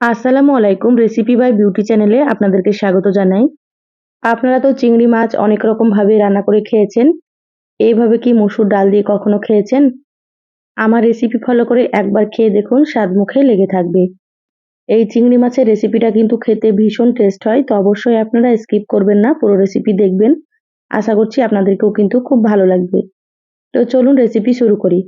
আসসালামু আলাইকুম recipe by beauty চ্যানেলে আপনাদেরকে স্বাগত জানাই। আপনারা তো চিংড়ি মাছ অনেক রকম ভাবে রান্না করে খেয়েছেন। এইভাবে কি মসুর ডাল দিয়ে কখনো খেয়েছেন? আমার রেসিপি ফলো করে একবার খেয়ে দেখুন, স্বাদ মুখে লেগে থাকবে। এই চিংড়ি মাছের রেসিপিটা কিন্তু খেতে ভীষণ টেস্ট হয়, তো অবশ্যই আপনারা স্কিপ করবেন না, পুরো রেসিপি দেখবেন। আশা করছি আপনাদেরকেও কিন্তু খুব ভালো লাগবে। তো চলুন রেসিপি শুরু করি।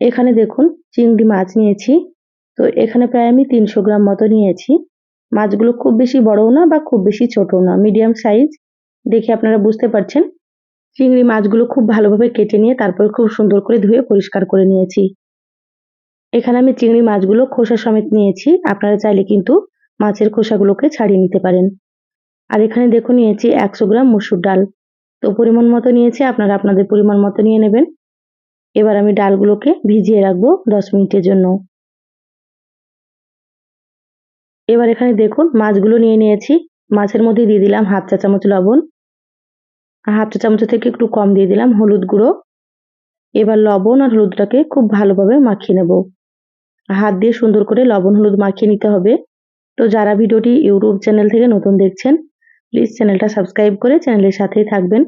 এখানে দেখুন, চিংড়ি মাছ নিয়েছি। তো এখানে প্রায় আমি তিনশো গ্রাম মতো নিয়েছি। মাছগুলো খুব বেশি বড়ও না বা খুব বেশি ছোটও না মিডিয়াম সাইজ দেখে আপনারা বুঝতে পারছেন। চিংড়ি মাছগুলো খুব ভালোভাবে কেটে নিয়ে তারপর খুব সুন্দর করে ধুয়ে পরিষ্কার করে নিয়েছি। এখানে আমি চিংড়ি মাছগুলো খোসা সমেত নিয়েছি। আপনারা চাইলে কিন্তু মাছের খোসাগুলোকে ছাড়িয়ে নিতে পারেন। আর এখানে দেখুন নিয়েছি একশো গ্রাম মসুর ডাল। তো পরিমাণ মতো নিয়েছি, আপনারা আপনাদের পরিমাণ মতো নিয়ে নেবেন। এবার আমি ডালগুলোকে ভিজিয়ে রাখব দশ মিনিটের জন্য। এবার এখানে দেখুন মাছগুলো নিয়ে নিয়েছি। মাছের মধ্যে দিয়ে দিলাম হাফ চা চামচ লবণ। হাফ চা চামচ থেকে একটু কম দিয়ে দিলাম হলুদ গুঁড়ো। এবার লবণ আর হলুদটাকে খুব ভালোভাবে মাখিয়ে নেব। হাত দিয়ে সুন্দর করে লবণ হলুদ মাখিয়ে নিতে হবে। তো যারা ভিডিওটি ইউটিউব চ্যানেল থেকে নতুন দেখছেন, প্লিজ চ্যানেলটা সাবস্ক্রাইব করে চ্যানেলের সাথেই থাকবেন।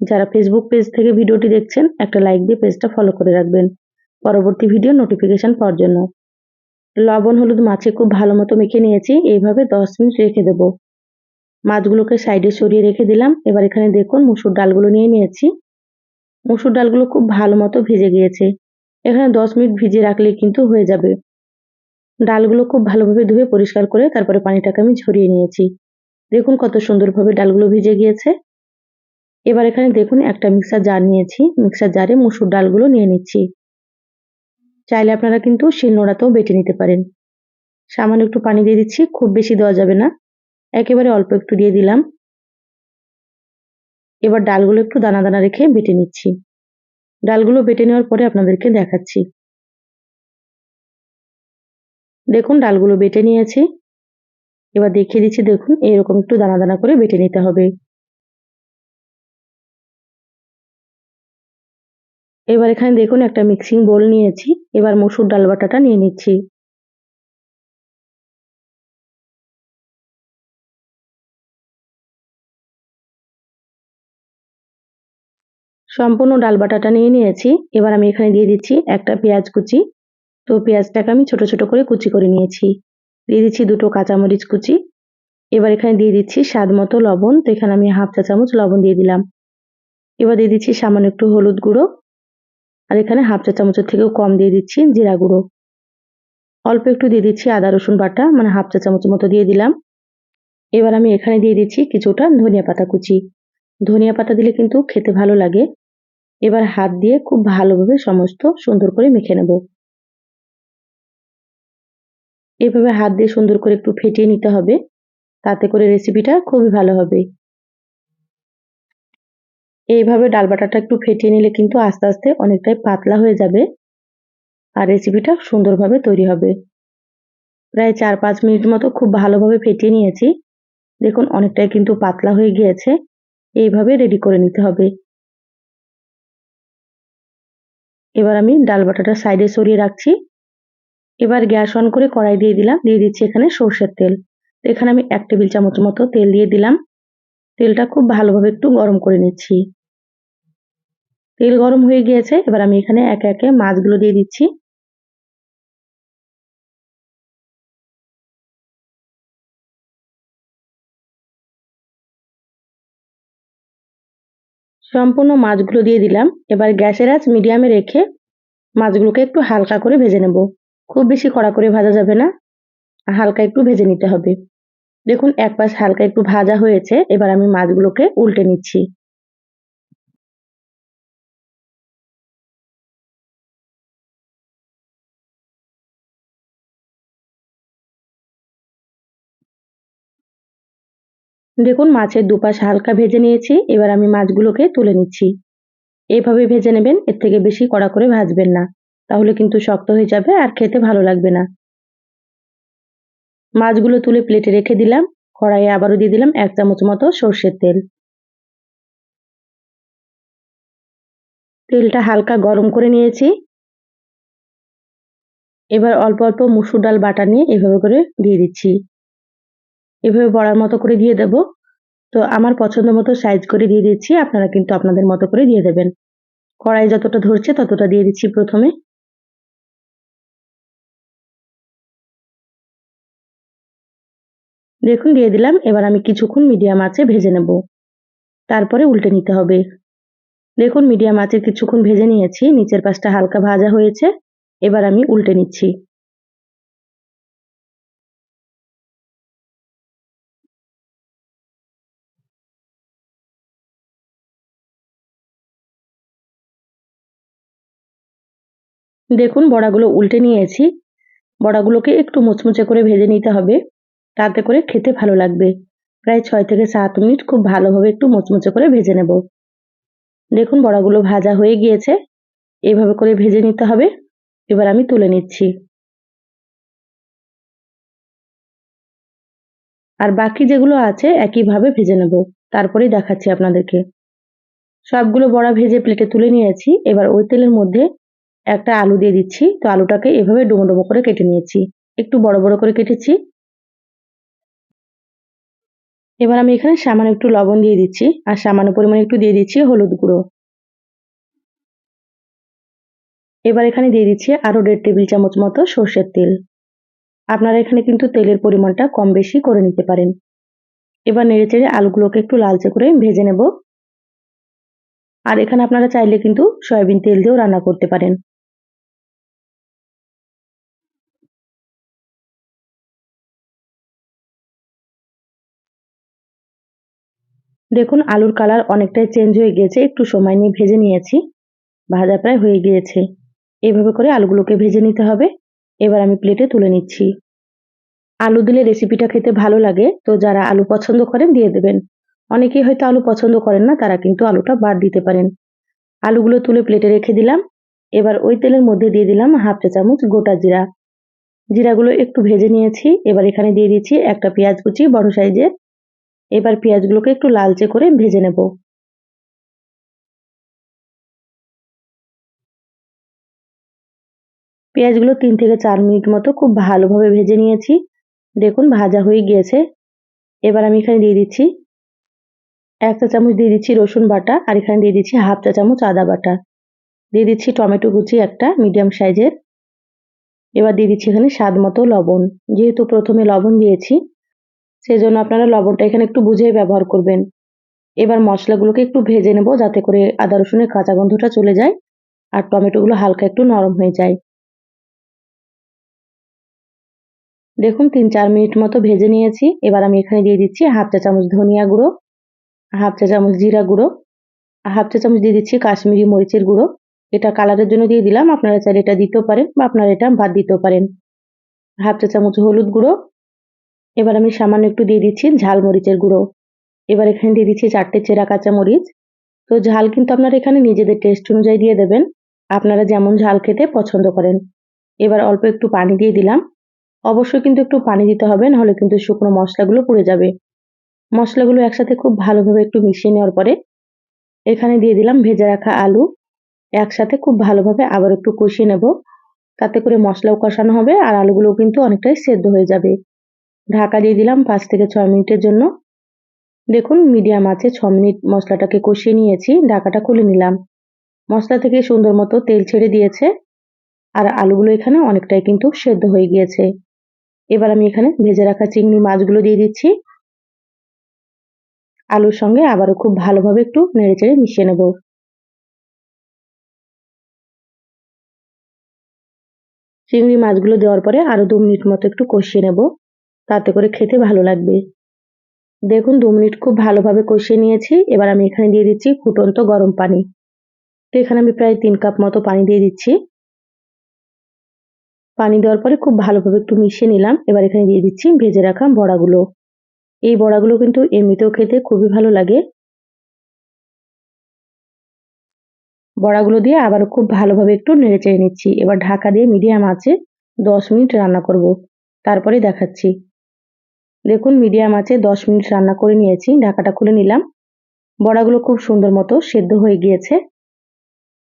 যারা ফেসবুক পেজ থেকে ভিডিওটি দেখছেন, একটা লাইক দিয়ে পেজটা ফলো করে রাখবেন। পরবর্তী ভিডিও নোটিফিকেশন পাওয়ার জন্য। লবণ, হলুদ, মাছে খুব ভালো মতো মেখে নিয়েছি। এইভাবে দশ মিনিট রেখে দেব। মাছগুলোকে সাইডে সরিয়ে রেখে দিলাম। এবার এখানে দেখুন মুসুর ডালগুলো নিয়ে নিয়েছি। মুসুর ডালগুলো খুব ভালো মতো ভিজে গিয়েছে। এখানে দশ মিনিট ভিজে রাখলে কিন্তু হয়ে যাবে। ডালগুলো খুব ভালোভাবে ধুয়ে পরিষ্কার করে তারপরে পানিটাকে আমি ঝরিয়ে নিয়েছি। দেখুন কত সুন্দরভাবে ডালগুলো ভিজে গিয়েছে। এবার এখানে দেখুন একটা মিক্সার জার নিয়েছি। মিক্সার জারে মুসুর ডালগুলো নিয়ে নিচ্ছি। চাইলে আপনারা কিন্তু শিলনোড়াতেও বেটে নিতে পারেন। সামান্য একটু পানি দিয়ে দিচ্ছি, খুব বেশি দেওয়া যাবে না। একেবারে অল্প একটু দিয়ে দিলাম। এবার ডালগুলো একটু দানা দানা রেখে বেটে নিচ্ছি। ডালগুলো বেটে নেওয়ার পরে আপনাদেরকে দেখাচ্ছি। দেখুন, ডালগুলো বেটে নিয়েছি। এবার দেখিয়ে দিচ্ছি, দেখুন, এরকম একটু দানা দানা করে বেটে নিতে হবে। এবার এখানে দেখুন একটা মিক্সিং বোল নিয়েছি। এবার মসুর ডাল বাটাটা নিয়ে নিচ্ছি। সম্পূর্ণ ডাল বাটাটা নিয়ে নিয়েছি। এবার আমি এখানে দিয়ে দিচ্ছি একটা পেঁয়াজ কুচি। তো পেঁয়াজটাকে আমি ছোট ছোট করে কুচি করে নিয়েছি। দিয়ে দিচ্ছি দুটো কাঁচামরিচ কুচি। এবার এখানে দিয়ে দিচ্ছি স্বাদ মতো লবণ। তো এখানে আমি হাফ চা চামচ লবণ দিয়ে দিলাম। এবার দিয়ে দিচ্ছি সামান্য একটু হলুদ গুঁড়ো। আর এখানে হাফ চা চামচের থেকেও কম দিয়ে দিচ্ছি জিরা গুঁড়ো। অল্প একটু দিয়ে দিচ্ছি আদা, রসুন বাটা মানে হাফ চা চামচ মতো দিয়ে দিলাম। এবার আমি এখানে দিয়ে দিচ্ছি কিছুটা ধনিয়া পাতা কুচি। ধনিয়া পাতা দিলে কিন্তু খেতে ভালো লাগে। এবার হাত দিয়ে খুব ভালোভাবে সমস্ত সুন্দর করে মেখে নেব। এভাবে হাত দিয়ে সুন্দর করে একটু ফেটিয়ে নিতে হবে। তাতে করে রেসিপিটা খুবই ভালো হবে। এইভাবে ডাল বাটাটা একটু ফেটিয়ে নিলে কিন্তু আস্তে আস্তে অনেকটাই পাতলা হয়ে যাবে। আর রেসিপিটা সুন্দরভাবে তৈরি হবে। প্রায় চার পাঁচ মিনিট মতো খুব ভালোভাবে ফেটিয়ে নিয়েছি। দেখুন, অনেকটাই কিন্তু পাতলা হয়ে গিয়েছে। এইভাবে রেডি করে নিতে হবে। এবার আমি ডাল বাটাটা সাইডে সরিয়ে রাখছি। এবার গ্যাস অন করে কড়াই দিয়ে দিলাম। দিয়ে দিচ্ছি এখানে সর্ষের তেল। এখানে আমি এক টেবিল চামচ মতো তেল দিয়ে দিলাম। তেলটা খুব ভালোভাবে একটু গরম করে নিচ্ছি। তেল গরম হয়ে গিয়েছে, এবার আমি এখানে একে একে মাছগুলো দিয়ে দিচ্ছি। সম্পূর্ণ মাছগুলো দিয়ে দিলাম। এবার গ্যাসের আঁচ মিডিয়ামে রেখে মাছগুলোকে একটু হালকা করে ভেজে নেব। খুব বেশি কড়া করে ভাজা যাবে না, হালকা একটু ভেজে নিতে হবে। দেখুন, এক পাশ হালকা একটু ভাজা হয়েছে, এবার আমি মাছগুলোকে উল্টে নিচ্ছি। দেখুন, মাছের দুপাশ হালকা ভেজে নিয়েছি, এবার আমি মাছগুলোকে তুলে নিচ্ছি। এইভাবে ভেজে নেবেন, এর থেকে বেশি কড়া করে ভাজবেন না। তাহলে কিন্তু শক্ত হয়ে যাবে আর খেতে ভালো লাগবে না। মাছগুলো তুলে প্লেটে রেখে দিলাম। কড়াইয়ে আবারও দিয়ে দিলাম এক চামচ মতো সর্ষের তেল। তেলটা হালকা গরম করে নিয়েছি। এবার অল্প অল্প মুসুর ডাল বাটা নিয়ে এভাবে করে দিয়ে দিচ্ছি। এভাবে বড়ার মতো করে দিয়ে দেব। তো আমার পছন্দ মতো সাইজ করে দিয়ে দিচ্ছি। আপনারা কিন্তু আপনাদের মতো করে দিয়ে দেবেন। কড়াই যতটা ধরছে ততটা দিয়ে দিচ্ছি প্রথমে। দেখুন দিয়ে দিলাম, এবার আমি কিছুক্ষণ মিডিয়াম আঁচে ভেজে নেব। তারপরে উল্টে নিতে হবে। দেখুন, মিডিয়াম আঁচে কিছুক্ষণ ভেজে নিয়েছি, নিচের পাশটা হালকা ভাজা হয়েছে, এবার আমি উল্টে নিচ্ছি। দেখুন, বড়াগুলো উল্টে নিয়েছি। বড়াগুলোকে একটু মুচমুচে করে ভেজে নিতে হবে। তাতে করে খেতে ভালো লাগবে। প্রায় ছয় থেকে সাত মিনিট খুব ভালোভাবে একটু মুচমুচে করে ভেজে নেব। দেখুন বড়াগুলো ভাজা হয়ে গিয়েছে। এভাবে করে ভেজে নিতে হবে। এবার আমি তুলে নিচ্ছি। আর বাকি যেগুলো আছে একইভাবে ভেজে নেব। তারপরেই দেখাচ্ছি আপনাদেরকে। সবগুলো বড়া ভেজে প্লেটে তুলে নিয়েছি। এবার ওই তেলের মধ্যে একটা আলু দিয়ে দিচ্ছি। তো আলুটাকে এভাবে ডুমো ডুমো করে কেটে নিয়েছি। একটু বড় বড় করে কেটেছি। এবার আমি এখানে সামান্য একটু লবণ দিয়ে দিচ্ছি, আর সামান্য পরিমাণে একটু দিয়ে দিচ্ছি হলুদ গুঁড়ো। এবার এখানে দিয়ে দিচ্ছি আরও দেড় টেবিল চামচ মতো সর্ষের তেল। আপনারা এখানে কিন্তু তেলের পরিমাণটা কম বেশি করে নিতে পারেন। এবার নেড়ে চেড়ে আলুগুলোকে একটু লালচে করে ভেজে নেব। আর এখানে আপনারা চাইলে কিন্তু সয়াবিন তেল দিয়েও রান্না করতে পারেন। দেখুন, আলুর কালার অনেকটাই চেঞ্জ হয়ে গিয়েছে। একটু সময় নিয়ে ভেজে নিয়েছি। ভাজা প্রায় হয়ে গিয়েছে। এইভাবে করে আলুগুলোকে ভেজে নিতে হবে। এবার আমি প্লেটে তুলে নিচ্ছি। আলু দিলে রেসিপিটা খেতে ভালো লাগে। তো যারা আলু পছন্দ করেন, দিয়ে দেবেন। অনেকেই হয়তো আলু পছন্দ করেন না, তারা কিন্তু আলুটা বাদ দিতে পারেন। আলুগুলো তুলে প্লেটে রেখে দিলাম। এবার ওই তেলের মধ্যে দিয়ে দিলাম হাফ চা চামচ গোটা জিরা। জিরাগুলো একটু ভেজে নিয়েছি। এবার এখানে দিয়ে দিচ্ছি একটা পেঁয়াজ কুচি, বড় সাইজের এবার পেঁয়াজগুলোকে একটু লালচে করে ভেজে নেব। পেঁয়াজগুলো তিন থেকে চার মিনিট মতো খুব ভালোভাবে ভেজে নিয়েছি। দেখুন, ভাজা হয়ে গিয়েছে। এবার আমি এখানে দিয়ে দিচ্ছি এক চা চামচ, দিয়ে দিচ্ছি রসুন বাটা আর এখানে দিয়ে দিচ্ছি হাফ চা চামচ আদা বাটা। দিয়ে দিচ্ছি টমেটো কুচি একটা মিডিয়াম সাইজের। এবার দিয়ে দিচ্ছি এখানে স্বাদ মতো লবণ। যেহেতু প্রথমে লবণ দিয়েছি সেই জন্য আপনারা লবণটা এখানে একটু বুঝেই ব্যবহার করবেন। এবার মশলাগুলোকে একটু ভেজে নেব যাতে করে আদা রসুনের কাঁচা গন্ধটা চলে যায় আর টমেটোগুলো হালকা একটু নরম হয়ে যায়। দেখুন, তিন চার মিনিট মতো ভেজে নিয়েছি। এবার আমি এখানে দিয়ে দিচ্ছি হাফ চা চামচ ধনিয়া গুঁড়ো, হাফ চা চামচ জিরা গুঁড়ো, হাফ চা চামচ দিয়ে দিচ্ছি কাশ্মীরি মরিচের গুঁড়ো। এটা কালারের জন্য দিয়ে দিলাম, আপনারা চাইলে এটা দিতেও পারেন বা আপনারা এটা বাদ দিতেও পারেন। হাফ চা চামচ হলুদ গুঁড়ো এবার আমি সামান্য একটু দিয়ে দিচ্ছি ঝাল মরিচের গুঁড়ো। এবার এখানে দিয়ে দিচ্ছি চারটে চেরা কাঁচা মরিচ। তো ঝাল কিন্তু আপনারা এখানে নিজেদের টেস্ট অনুযায়ী দিয়ে দেবেন। আপনারা যেমন ঝাল খেতে পছন্দ করেন। এবার অল্প একটু পানি দিয়ে দিলাম। অবশ্যই কিন্তু একটু পানি দিতে হবে, নাহলে কিন্তু শুকনো মশলাগুলো পুড়ে যাবে। মশলাগুলো একসাথে খুব ভালোভাবে একটু মিশিয়ে নেওয়ার পরে এখানে দিয়ে দিলাম ভেজে রাখা আলু। একসাথে খুব ভালোভাবে আবার একটু কষিয়ে নেব। তাতে করে মশলাও কষানো হবে আর আলুগুলোও কিন্তু অনেকটাই সেদ্ধ হয়ে যাবে। ঢাকা দিয়ে দিলাম পাঁচ থেকে ছয় মিনিটের জন্য। দেখুন, মিডিয়াম আছে, ছ মিনিট মশলাটাকে কষিয়ে নিয়েছি, ঢাকাটা খুলে নিলাম। মশলা থেকে সুন্দর মতো তেল ছেড়ে দিয়েছে, আর আলুগুলো এখানে অনেকটাই কিন্তু সেদ্ধ হয়ে গিয়েছে। এবার আমি এখানে ভেজে রাখা চিংড়ি মাছগুলো দিয়ে দিচ্ছি। আলুর সঙ্গে আবারও খুব ভালোভাবে একটু নেড়ে চেড়ে মিশিয়ে নেব। চিংড়ি মাছগুলো দেওয়ার পরে আরও দু মিনিট মতো একটু কষিয়ে নেব। তাতে করে খেতে ভালো লাগবে। দেখুন, দু মিনিট খুব ভালোভাবে কষিয়ে নিয়েছি। এবার আমি এখানে দিয়ে দিচ্ছি ফুটন্ত গরম পানি। তো এখানে আমি প্রায় তিন কাপ মতো পানি দিয়ে দিচ্ছি। পানি দেওয়ার পরে খুব ভালোভাবে একটু মিশিয়ে নিলাম। এবার এখানে দিয়ে দিচ্ছি ভেজে রাখা বড়াগুলো। এই বড়াগুলো কিন্তু এমনিতেও খেতে খুবই ভালো লাগে। বড়াগুলো দিয়ে আবার খুব ভালোভাবে একটু নেড়ে চেড়ে নিচ্ছি। এবার ঢাকা দিয়ে মিডিয়াম আছে দশ মিনিট রান্না করব। তারপরে দেখাচ্ছি। দেখুন, মিডিয়াম আছে, দশ মিনিট রান্না করে নিয়েছি, ঢাকাটা খুলে নিলাম। বড়াগুলো খুব সুন্দর মতো সেদ্ধ হয়ে গিয়েছে।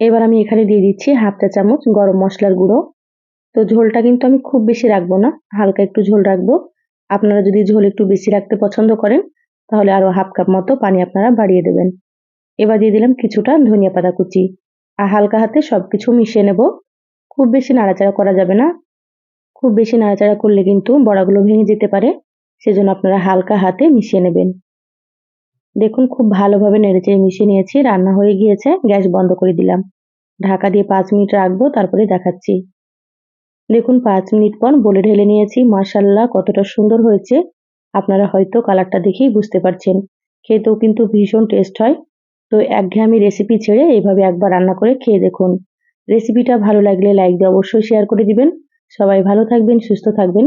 এবার আমি এখানে দিয়ে দিচ্ছি হাফ চা চামচ গরম মশলার গুঁড়ো। তো ঝোলটা কিন্তু আমি খুব বেশি রাখব না, হালকা একটু ঝোল রাখব। আপনারা যদি ঝোল একটু বেশি রাখতে পছন্দ করেন, তাহলে আরও হাফ কাপ মতো পানি আপনারা বাড়িয়ে দেবেন। এবার দিয়ে দিলাম কিছুটা ধনিয়া পাতা কুচি। আর হালকা হাতে সব কিছু মিশিয়ে নেব। খুব বেশি নাড়াচাড়া করা যাবে না। খুব বেশি নাড়াচাড়া করলে কিন্তু বড়াগুলো ভেঙে যেতে পারে। সেজন্য আপনারা হালকা হাতে মিশিয়ে নেবেন। দেখুন, খুব ভালোভাবে নেড়েচেড়ে মিশিয়ে নিয়েছি, রান্না হয়ে গিয়েছে, গ্যাস বন্ধ করে দিলাম। ঢাকা দিয়ে পাঁচ মিনিট রাখব, তারপরে দেখাচ্ছি। দেখুন, পাঁচ মিনিট পর বলে ঢেলে নিয়েছি মার্শাল্লাহ কতটা সুন্দর হয়েছে। আপনারা হয়তো কালারটা দেখেই বুঝতে পারছেন। খেতেও কিন্তু ভীষণ টেস্ট হয়। তো একঘেয়েমি রেসিপি ছেড়ে এইভাবে একবার রান্না করে খেয়ে দেখুন। রেসিপিটা ভালো লাগলে লাইক দিয়ে অবশ্যই শেয়ার করে দিবেন। সবাই ভালো থাকবেন, সুস্থ থাকবেন।